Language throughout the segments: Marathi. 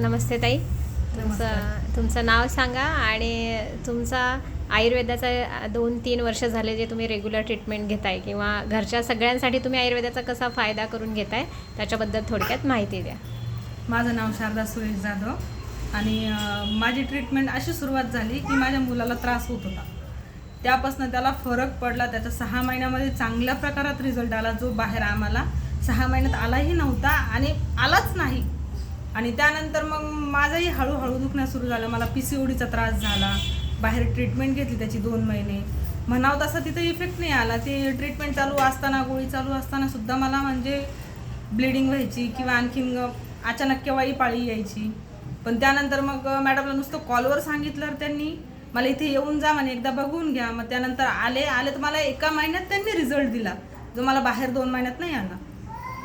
नमस्ते ताई. तुमचं तुमचं नाव सांगा आणि तुमचा आयुर्वेदाचा दोन तीन वर्ष झाले जे तुम्ही रेग्युलर ट्रीटमेंट घेताय किंवा घरच्या सगळ्यांसाठी तुम्ही आयुर्वेदाचा कसा फायदा करून घेताय त्याच्याबद्दल थोडक्यात माहिती द्या. माझं नाव शारदा सुरेश जाधव आणि माझी ट्रीटमेंट अशी सुरुवात झाली की माझ्या मुलाला त्रास होत होता. त्यापासून त्याला फरक पडला त्याच्या सहा महिन्यामध्ये चांगल्या प्रकारात रिझल्ट आला जो बाहेर आम्हाला सहा महिन्यात आलाही नव्हता आणि आलाच नाही. आणि त्यानंतर मग माझंही हळूहळू दुखणं सुरू झालं. मला पी सी ओडीचा त्रास झाला. बाहेर ट्रीटमेंट घेतली त्याची दोन महिने. म्हणावं तसा तिथं इफेक्ट नाही आला. ते ट्रीटमेंट चालू असताना गोळी चालू असताना सुद्धा मला म्हणजे ब्लिडिंग व्हायची किंवा आणखीन अचानक केव्हाही पाळी यायची. पण त्यानंतर मग मॅडमला नुसतं कॉलवर सांगितलं त्यांनी मला इथे येऊन जा म्हणे एकदा बघून घ्या. मग त्यानंतर आले आले तर मला एका महिन्यात त्यांनी रिझल्ट दिला. जो मला बाहेर दोन महिन्यात नाही आला.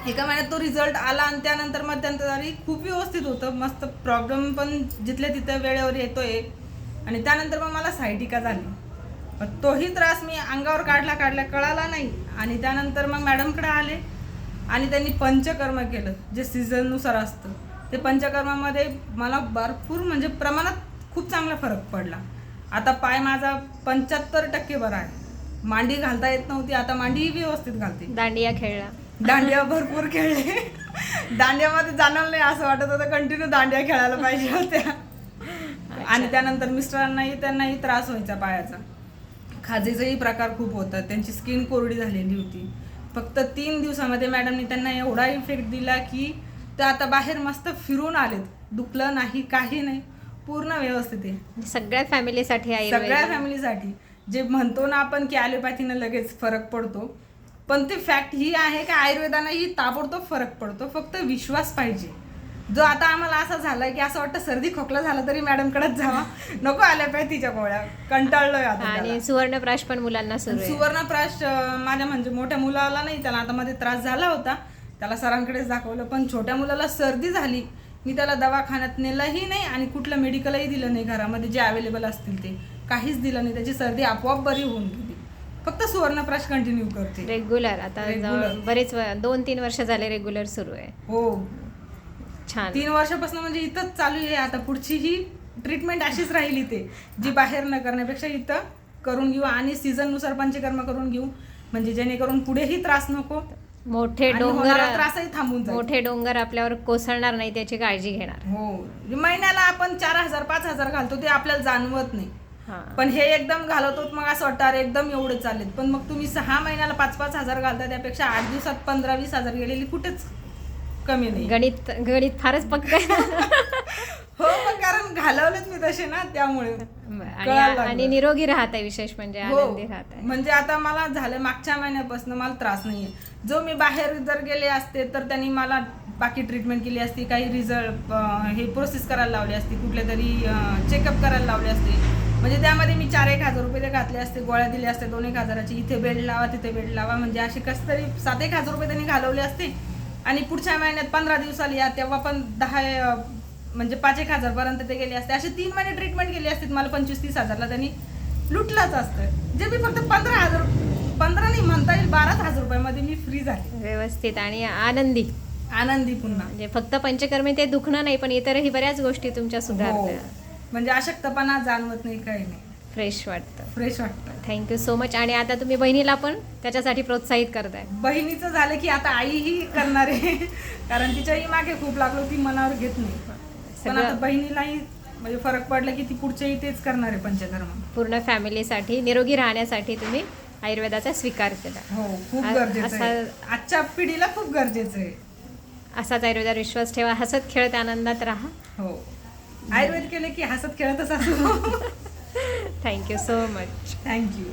एका महिन्यात तो रिझल्ट आला आणि त्यानंतर मग त्यांचं खूप व्यवस्थित होतं. मस्त प्रॉब्लेम पण जिथल्या तिथं वेळेवर येतोय. आणि त्यानंतर मग मला सायटिका झाली. पण तोही त्रास मी अंगावर काढला काढला कळाला नाही. आणि त्यानंतर मग मॅडमकडे आले. आणि त्यांनी पंचकर्म केलं जे सीझननुसार असतं. ते पंचकर्मामध्ये मला भरपूर म्हणजे प्रमाणात खूप चांगला फरक पडला. आता पाय माझा पंच्याहत्तर टक्के बरा आहे. मांडी घालता येत नव्हती आता मांडीही व्यवस्थित घालते. दांडिया खेळला. दांडिया भरपूर खेळले. दांडियामध्ये जाणार नाही असं वाटत होतं. कंटिन्यू दांडिया खेळायला पाहिजे होत्या. आणि त्यानंतर मिस्टरांनाही त्यांनाही त्रास व्हायचा पायाचा. खाजेचाही प्रकार खूप होता त्यांची स्किन कोरडी झालेली होती. फक्त तीन दिवसामध्ये मॅडमनी त्यांना एवढा इफेक्ट दिला की ते आता बाहेर मस्त फिरून आलेत. दुखलं नाही काही नाही. पूर्ण व्यवस्थित आहे. सगळ्या फॅमिलीसाठी सगळ्या फॅमिलीसाठी जे म्हणतो ना आपण की ॲलोपॅथीनं लगेच फरक पडतो. पण ती फॅक्ट ही आहे की आयुर्वेदानंही ताबडतोब फरक पडतो. फक्त विश्वास पाहिजे. जो आता आम्हाला असं झालं की असं वाटतं सर्दी खोकला झाला तरी मॅडमकडेच जावा. नको ॲलोपॅथीच्या गोळ्या. कंटाळलोय आता आणि. सुवर्णप्राश पण मुलांना सुरू आहे. सुवर्णप्राश अं, माझ्या म्हणजे मोठ्या मुलाला नाही त्याला आता मध्ये त्रास झाला होता. त्याला सरांकडेच दाखवलं पण छोट्या मुलाला सर्दी झाली. मी त्याला दवाखान्यात नेलंही नाही आणि कुठलं मेडिकलही दिलं नाही घरामध्ये. जे अवेलेबल असतील ते. काहीच दिलं नाही. त्याची सर्दी आपोआप बरी होऊन गेली. फक्त सुवर्णप्राश कंटिन्यू करते. रेग्युलर आता Regular. जवळ बरेच व- दोन तीन वर्ष झाले रेग्युलर सुरू आहे. हो. छान. तीन वर्षापासून म्हणजे इथंच चालू आहे. आता पुढची ही ट्रीटमेंट अशीच राहिली ते जी बाहेर न करण्यापेक्षा इथं करून घेऊ आणि सीझननुसार पंचकर्म करून घेऊ. म्हणजे जेणेकरून पुढेही त्रास नको मोठे आणि डोंगर होणारा त्रासही थांबून जाईल. मोठे डोंगर आपल्यावर कोसळणार नाही त्याची काळजी घेणार. हो. महिन्याला आपण चार हजार पाच हजार घालतो ते आपल्याला जाणवत नाही. पण हे एकदम घालवतो मग असं वाटतं अरे एकदम एवढे चालेल पण मग तुम्ही सहा महिन्याला पाच पाच हजार घालता त्यापेक्षा आठ दिवसात पंधरा वीस हजार गेलेली कुठेच कमी नाही. गणित गणित फारच पक्क हो मग कारण घालवलेच मी तसे ना त्यामुळे. आणि निरोगी राहत आहे विशेष म्हणजे हो. आनंदी राहत आहे. म्हणजे आता मला झालं मागच्या महिन्यापासून मला त्रास नाहीये. जो मी बाहेर जर गेले असते तर त्यांनी मला बाकी ट्रीटमेंट केली असती काही रिझल्ट हे प्रोसेस करायला लावली असती कुठल्या तरी चेकअप करायला लावले असते. म्हणजे त्यामध्ये मी चार एक हजार रुपये ते घातले असते गोळ्या दिल्या असते दोन एक हजाराची इथे बेड लावा तिथे बेड लावा म्हणजे असे कसं तरी सात एक हजार रुपये त्यांनी घालवले असते. आणि पुढच्या महिन्यात पंधरा दिवसाला या तेव्हा पण दहा म्हणजे पाच एक हजारपर्यंत ते गेले असते. असे तीन महिने ट्रीटमेंट केली असते मला पंचवीस तीस हजारला त्यांनी लुटलाच असतं. जे मी फक्त पंधरा हजार पंधरा नाही म्हणता येईल बाराच हजार रुपयामध्ये मी फ्री झाले. व्यवस्थित आणि आनंदी. आनंदी पुन्हा. म्हणजे फक्त पंचकर्मे ते दुखणं नाही पण इतरही बऱ्याच गोष्टी तुमच्या हो. सुधारल्या. म्हणजे अशक्तपणा जाणवत नाही काही नाही. फ्रेश वाटतं. फ्रेश वाटतं. थँक्यू सो मच आणि आता तुम्ही बहिणीला पण त्याच्यासाठी प्रोत्साहित करताय. बहिणीचं झालं की आता आईही करणार आहे. कारण तिच्याही मागे खूप लागलो ती मनावर घेत नाही. पण आता बहिणीलाही म्हणजे फरक पडला की ती पुढच्याही तेच करणार आहे पंचकर्म. पूर्ण फॅमिलीसाठी निरोगी राहण्यासाठी तुम्ही आयुर्वेदाचा स्वीकार केला. हो खूप गरजेचं आहे. आजच्या पिढीला खूप गरजेचं आहे. असाच आयुर्वेदावर विश्वास ठेवा. हसत खेळत आनंदात राहा. हो. आयुर्वेद केले की हसत खेळतच असतो. Thank you so much thank you